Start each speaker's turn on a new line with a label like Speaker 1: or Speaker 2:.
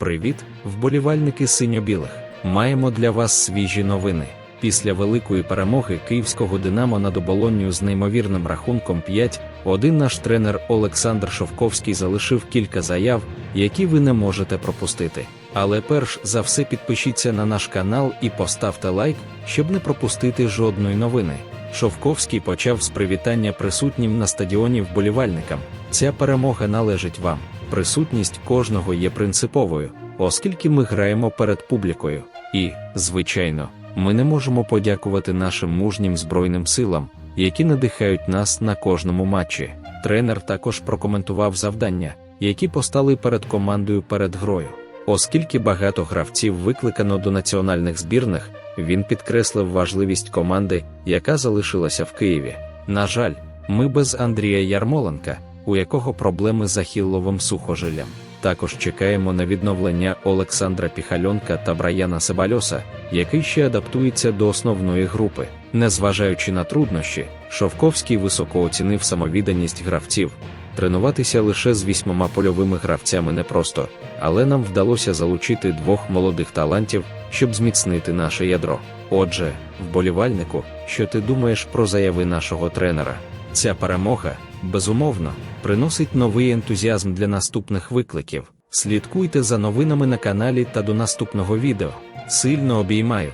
Speaker 1: Привіт, вболівальники синьо-білих. Маємо для вас свіжі новини. Після великої перемоги київського Динамо над оболонню з неймовірним рахунком 5-1 наш тренер Олександр Шовковський залишив кілька заяв, які ви не можете пропустити. Але перш за все підпишіться на наш канал і поставте лайк, щоб не пропустити жодної новини. Шовковський почав з привітання присутнім на стадіоні вболівальникам. Ця перемога належить вам. Присутність кожного є принциповою, оскільки ми граємо перед публікою. І, звичайно, ми не можемо подякувати нашим мужнім збройним силам, які надихають нас на кожному матчі. Тренер також прокоментував завдання, які постали перед командою перед грою. Оскільки багато гравців викликано до національних збірних, він підкреслив важливість команди, яка залишилася в Києві. На жаль, ми без Андрія Ярмоленка, у якого проблеми з ахілловим сухожиллям. Також чекаємо на відновлення Олександра Піхальонка та Браяна Себальоса, який ще адаптується до основної групи. Незважаючи на труднощі, Шовковський високо оцінив самовідданість гравців. Тренуватися лише з вісьмома польовими гравцями непросто, але нам вдалося залучити двох молодих талантів, щоб зміцнити наше ядро. Отже, вболівальнику, що ти думаєш про заяви нашого тренера? Ця перемога, безумовно, приносить новий ентузіазм для наступних викликів. Слідкуйте за новинами на каналі та до наступного відео. Сильно обіймаю!